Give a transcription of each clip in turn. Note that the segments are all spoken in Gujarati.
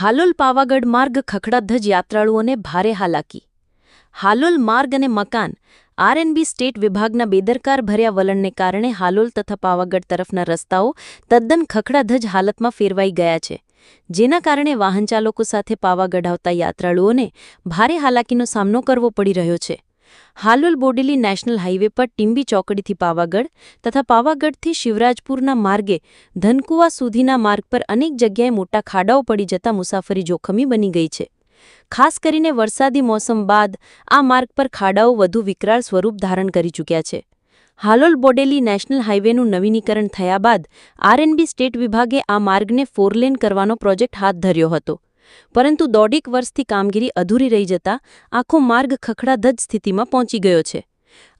હાલોલ પાવાગઢ માર્ગ ખખડાધજ યાત્રાળુઓને ભારે હાલાકી. હાલોલ માર્ગ અને મકાન આરએનબી સ્ટેટ વિભાગના બેદરકાર ભર્યા વલણને કારણે હાલોલ તથા પાવાગઢ તરફના રસ્તાઓ તદ્દન ખખડાધજ હાલતમાં ફેરવાઈ ગયા છે. જેના કારણે વાહનચાલકો સાથે પાવાગઢ આવતા યાત્રાળુઓને ભારે હાલાકીનો સામનો કરવો પડી રહ્યો છે. હાલોલ બોડેલી નેશનલ હાઇવે પર ટીંબી ચોકડીથી પાવાગઢ તથા પાવાગઢથી શિવરાજપુરના માર્ગે ધનકુવા સુધીના માર્ગ પર અનેક જગ્યાએ મોટા ખાડાઓ પડી જતા મુસાફરી જોખમી બની ગઈ છે. ખાસ કરીને વરસાદી મોસમ બાદ આ માર્ગ પર ખાડાઓ વધુ વિકરાળ સ્વરૂપ ધારણ કરી ચૂક્યા છે. હાલોલ બોડેલી નેશનલ હાઇવેનું નવીનીકરણ થયા બાદ આરએનબી સ્ટેટ વિભાગે આ માર્ગને ફોરલેન કરવાનો પ્રોજેક્ટ હાથ ધર્યો હતો. પરંતુ દોઢેક વર્ષથી કામગીરી અધૂરી રહી જતા આખો માર્ગ ખખડાધજ સ્થિતિમાં પહોંચી ગયો છે.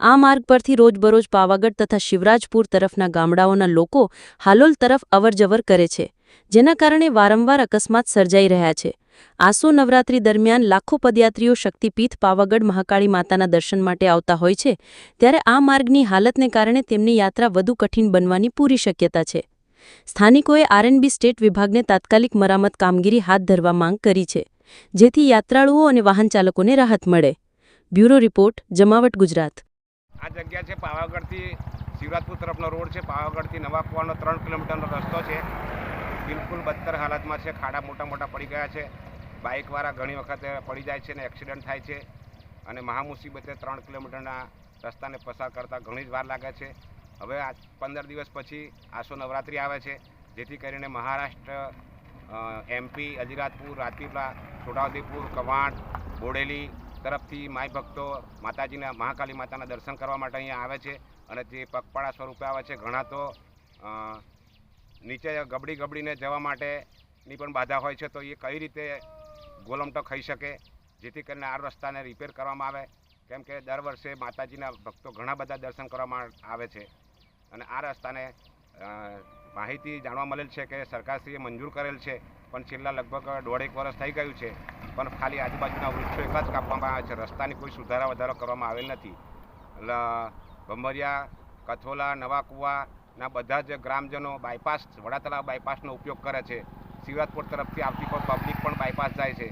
આ માર્ગ પરથી રોજબરોજ પાવાગઢ તથા શિવરાજપુર તરફના ગામડાઓના લોકો હાલોલ તરફ અવરજવર કરે છે, જેના કારણે વારંવાર અકસ્માત સર્જાઈ રહ્યા છે. આસો નવરાત્રી દરમિયાન લાખો પદયાત્રીઓ શક્તિપીઠ પાવાગઢ મહાકાળી માતાના દર્શન માટે આવતા હોય છે, ત્યારે આ માર્ગની હાલતને કારણે તેમની યાત્રા વધુ કઠિન બનવાની પૂરી શક્યતા છે. સ્થાનિકોએ આરએનબી સ્ટેટ વિભાગને તાત્કાલિક મરામત કામગીરી હાથ ધરવા માંગ કરી છે, જેથી યાત્રાળુઓ અને વાહનચાલકોને રાહત મળે. બ્યુરો રિપોર્ટ, જમાવટ ગુજરાત. આ જગ્યા છે પાવાગઢથી શિવરાજપુર તરફનો રોડ છે. પાવાગઢથી નવા કુવાનો ત્રણ કિલોમીટરનો રસ્તો છે. બિલકુલ બદતર હાલતમાં છે. ખાડા મોટા મોટા પડી ગયા છે. બાઇકવાળા ઘણી વખતે પડી જાય છે ને એક્સિડન્ટ થાય છે. અને મહામુસીબતે ત્રણ કિલોમીટરના રસ્તાને પસાર કરતાં ઘણી જ વાર લાગે છે. હવે આ પંદર દિવસ પછી આસો નવરાત્રિ આવે છે, જેથી કરીને મહારાષ્ટ્ર એમપી અજીરાતપુર, રાજપીપળા, છોટાઉદેપુર, કવાંટ, બોડેલી તરફથી માય ભક્તો માતાજીના, મહાકાલી માતાના દર્શન કરવા માટે અહીંયા આવે છે અને જે પગપાળા સ્વરૂપે આવે છે, ઘણા તો નીચે ગબડી ગબડીને જવા માટેની પણ બાધા હોય છે, તો એ કઈ રીતે ગોલમટો ખાઈ શકે, જેથી કરીને આ રસ્તાને રિપેર કરવામાં આવે. કેમ કે દર વર્ષે માતાજીના ભક્તો ઘણા બધા દર્શન કરવામાં આવે છે. અને આ રસ્તાને માહિતી જાણવા મળેલ છે કે સરકારશ્રીએ મંજૂર કરેલ છે, પણ છેલ્લા લગભગ દોઢેક વર્ષ થઈ ગયું છે. પણ ખાલી આજુબાજુના વૃક્ષો એક જ કાપવામાં આવે છે. રસ્તાની કોઈ સુધારા વધારો કરવામાં આવેલ નથી. ભંભરિયા કથોલા નવા કુવાના બધા જ ગ્રામજનો બાયપાસ વડાતળા બાયપાસનો ઉપયોગ કરે છે. શિવરાજપુર તરફથી આવતી પણ પબ્લિક પણ બાયપાસ જાય છે.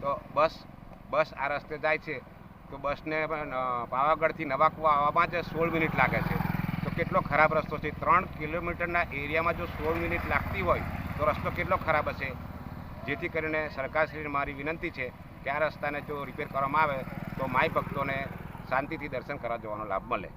તો બસ બસ આ રસ્તે જાય છે. તો બસને પાવાગઢથી નવા કુવા આવવામાં જ સોળ મિનિટ લાગે છે. કેટલો ખરાબ રસ્તો છે? ત્રણ કિલોમીટરના એરિયામાં જો સોળ મિનિટ લાગતી હોય, તો રસ્તો કેટલો ખરાબ હશે? જેથી કરીને સરકારશ્રીને મારી વિનંતી છે કે આ રસ્તાને જો રિપેર કરવામાં આવે, તો માય ભક્તોને શાંતિથી દર્શન કરવા જવાનો લાભ મળે.